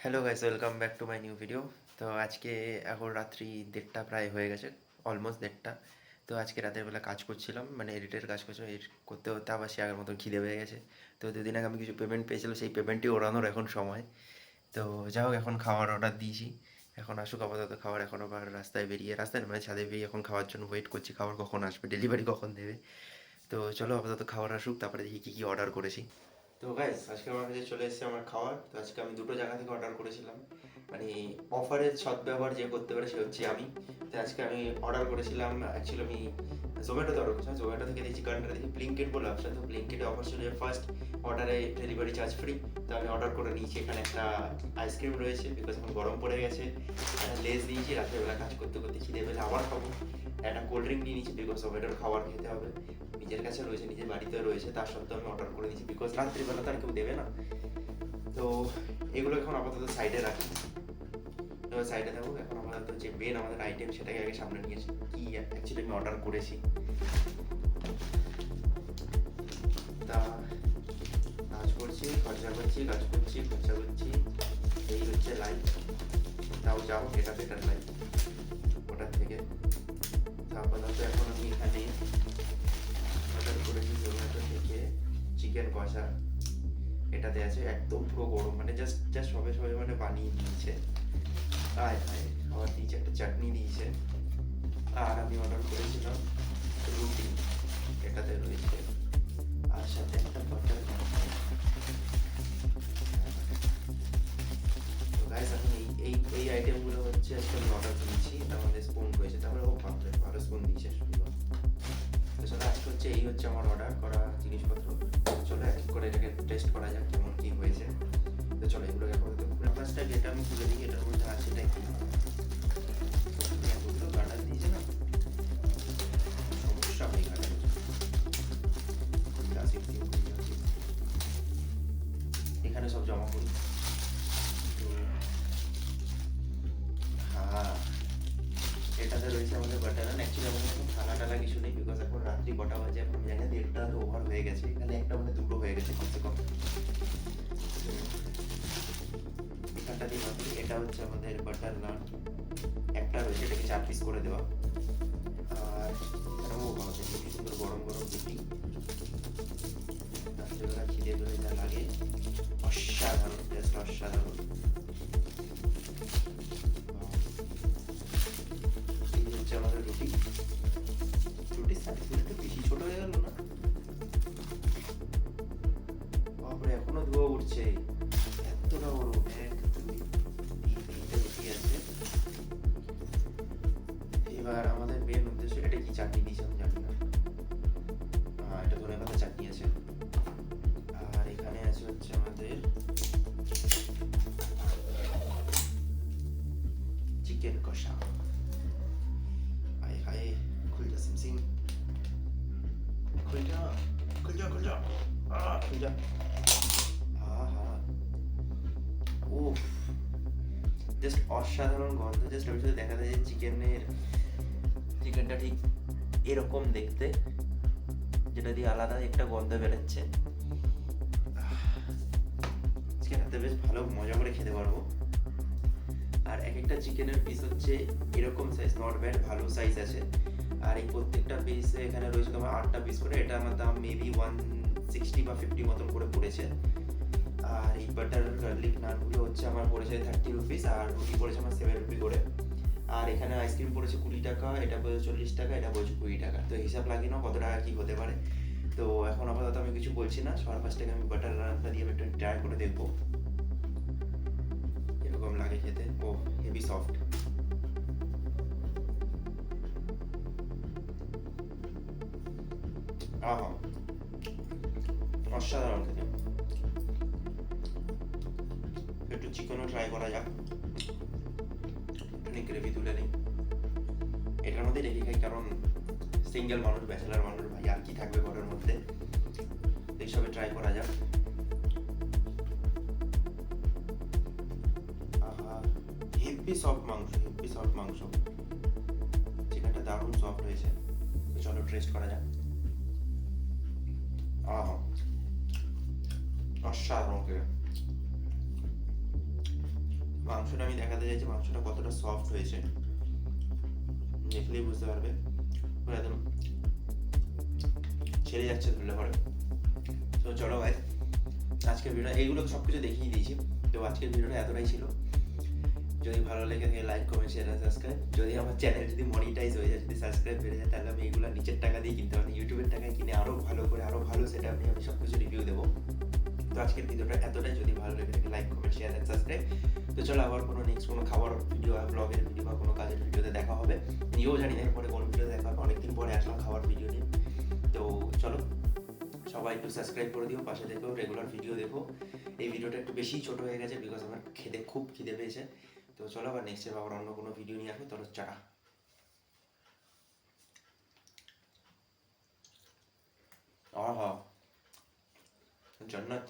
Hello guys welcome back to my new video তো আজকে এখন রাত্রি দেড়টা প্রায় হয়ে গেছে অলমোস্ট দেড়টা। তো আজকে রাতের বেলা কাজ করছিলাম মানে এডিটের কাজ করছিলাম এডিট করতে করতে আবার সে আগের মতন খিদে পেয়ে গেছে। তো দুদিন আগে আমি কিছু পেমেন্ট পেয়েছিলাম, সেই পেমেন্টটি ওড়ানোর এখন সময়। তো যাই হোক, এখন খাওয়ার অর্ডার দিয়েছি। এখন আসুক আপাতত খাবার এখন আবার রাস্তায় বেরিয়ে, রাস্তায় মানে ছাদে বেরিয়ে এখন খাওয়ার জন্য ওয়েট করছি খাবার কখন আসবে ডেলিভারি কখন দেবে। তো চলো আপাতত খাবার আসুক, তারপরে দেখি কী কী অর্ডার করেছি। তো গাইস আজকে আমার কাছে চলে এসেছে আমার খাবার তো আজকে আমি দুটো জায়গা থেকে অর্ডার করেছিলাম। মানে অফারের সদ্ব্যবহার যে করতে পারে সে হচ্ছে আমি। তো আজকে আমি অর্ডার করেছিলাম অ্যাকচুয়ালি আমি জোম্যাটোতে অর্ডার করেছিলাম। জোম্যাটো থেকে দেখছি কারেন্টটা দেখি ব্লিঙ্কেট বলে অপশন তো ব্লিঙ্কেটে অফার ছিল ফার্স্ট অর্ডারে ডেলিভারি চার্জ ফ্রি তো আমি অর্ডার করে নিয়েছি। এখানে একটা আইসক্রিম রয়েছে বিকজ এখন গরম পড়ে গেছে। লেস নিয়েছি রাত্রেবেলা কাজ করতে করতে খিদে পেলে আবার খাব। একটা কোল্ড ড্রিঙ্ক নিয়ে নিয়েছি বিকজ জোম্যাটোর খাবার খেতে হবে। নিজের কাছে রয়েছে, নিজের বাড়িতে রয়েছে, তার সত্ত্বেও আমি অর্ডার করে দিয়েছি বিকজ রাত্রিবেলা তো আর কেউ দেবে না। তো এগুলো এখন আপাতত সাইডে রাখি। সাইডে থাকুক এখন আপাতত যে মেন আমাদের আইটেম সেটাকে আগে সামনে নিয়েছি কি অ্যাকচুয়ালি আমি অর্ডার করেছি। তা কাজ করছি, খরচা করছি, কাজ করছি, খরচা করছি, এই হচ্ছে লাইফ তাও যাও, এটা বেটার লাইফ চিকেন কষা এটাতে আছে, একদম পুরো গরম মানে জাস্ট জাস্ট সবে সবে মানে বানিয়ে দিয়েছে আয় হায় খাবার দিয়েছে একটা চাটনি দিয়েছে। আর আমি অর্ডার করেছিলাম রুটি, এটাতে রয়েছে। আর সাথে একটা বাটার এই এই এই আইটেমগুলো হচ্ছে আজকে আমি অর্ডার করেছি মধ্যে স্পুন রয়েছে। তারপরে ও ভালো স্পুন দিয়েছে সুন্দর হচ্ছে এই হচ্ছে আমার অর্ডার করা জিনিসপত্র। চলো এক করে এটাকে টেস্ট করা যাক কেমন কি হয়েছে। তো চলো এগুলোকে আপাতত ফার্স্টটা যেটা আমি খুলে দিই এটার মধ্যে আছে এটা বিকজ এখন রাত্রি কটা বাজে, এখন জানি না, দেড়টা তো ওভার হয়ে গেছে, এখানে একটা মানে দুটো হয়ে গেছে কমসে কম এখানটা দিয়ে এটা হচ্ছে আমাদের বাটার নান একটা রয়েছে, এটাকে চার পিস করে দেওয়া। আর এখানেও পাওয়া কি সুন্দর গরম গরম রুটি রাত্রিবেলা খিদে পেলে যা লাগে, অসাধারণ টেস্ট অসাধারণ। এবার আমাদের মেন উদ্দেশ্য এটা কি? চাটনি দিয়েছে আমি জানি না। এটা ধনে পাতা চাটনি আছে আর এখানে আছে হচ্ছে আমাদের চিকেন কষা। হায় হায় খুল যা সিমসিম খুল যা খুল যা খুল যা আহ, খুল যা জাস্ট অসাধারণ গন্ধ জাস্ট ওই সাথে দেখা যায় চিকেনের চিকেনটা ঠিক এরকম দেখতে, যেটা দিয়ে আলাদা একটা গন্ধ বেরোচ্ছে। চিকেনটাতে বেশ ভালো মজা করে খেতে পারব। আর এক একটা চিকেনের পিস হচ্ছে এরকম সাইজ নট ব্যাড ভালো সাইজ আছে। আর এই প্রত্যেকটা পিস এখানে রয়েছে তোমার আটটা পিস করে, এটা আমার দাম মেবি ওয়ান সিক্সটি বা ফিফটি মতন করে পড়েছে। আর এই বাটার গার্লিক নানগুলো হচ্ছে আমার পড়েছে থার্টি রুপিস আর রুটি পড়েছে আমার সেভেন রুপি করে। আর এখানে আইসক্রিম পড়েছে কুড়ি টাকা, এটা পড়েছে চল্লিশ টাকা, এটা পড়েছে কুড়ি টাকা। তো হিসাব লাগিয়ে নাও কত টাকা কি হতে পারে। তো এখন আপাতত আমি কিছু বলছি না সবার ফার্স্ট থেকে আমি বাটার নানটা দিয়ে একটু ট্রাই করে দেখব। এরকম লাগে খেতে। ও হেভি সফট অসাধারণ খেতে। একটু চিকেনও ট্রাই করা যাক। একটুখানি গ্রেভি তুলে নিই। এটার মধ্যে রেখে খাই, কারণ সিঙ্গেল মানুষ ব্যাচেলার মানুষ, ভাই, আর কি থাকবে ঘরের মধ্যে? এইসবে ট্রাই করা যাক। হেভি সফট মাংস হেভি সফট মাংস। চিকেনটা দারুণ সফট হয়েছে। চলো টেস্ট করা যাক। আহা, অসাধারণ মাংসটা আমি দেখাতে চাইছি, মাংসটা কতটা সফট হয়েছে। দেখলেই বুঝতে পারবে। একদম ছেড়ে যাচ্ছে ধরলে পরে তো চলো ভাই, আজকের ভিডিও এইগুলো সব কিছু দেখিয়ে দিয়েছি। তো আজকের ভিডিওটা এতটাই ছিল। যদি ভালো লেগে থাকে লাইক কমেন্ট শেয়ার আর সাবস্ক্রাইব যদি আমার চ্যানেল যদি মনিটাইজ হয়ে যায়, যদি সাবস্ক্রাইব বেড়ে যায়, তাহলে আমি এগুলো নিচের টাকা দিয়ে কিনতে পারি ইউটিউবের টাকায় কিনে আরও ভালো করে আরও ভালো সেটা আমি আমি সব কিছু রিভিউ দেবো। তো আজকের ভিডিওটা এতটাই। যদি ভালো লেগে থাকে লাইক কমেন্ট শেয়ার আর সাবস্ক্রাইব তো চলো আবার কোনো নেক্সট কোনো খাবার ভিডিও ব্লগের ভিডিও বা কোনো কাজের ভিডিওতে দেখা হবে। নিজেও জানি না এরপরে কোন ভিডিও দেখা হবে। অনেকদিন পরে আসলাম খাবার ভিডিও নিয়ে। তো চলো, সবাই একটু সাবস্ক্রাইব করে দিও, পাশে দেখো রেগুলার ভিডিও দেখো। এই ভিডিওটা একটু বেশি ছোট হয়ে গেছে বিকজ আমার খেতে খুব খিদে পেয়েছে। তো চলো আবার নেক্সট আবার অন্য কোনো ভিডিও নিয়ে আসব। তোর চাটা আহা, জান্নাত।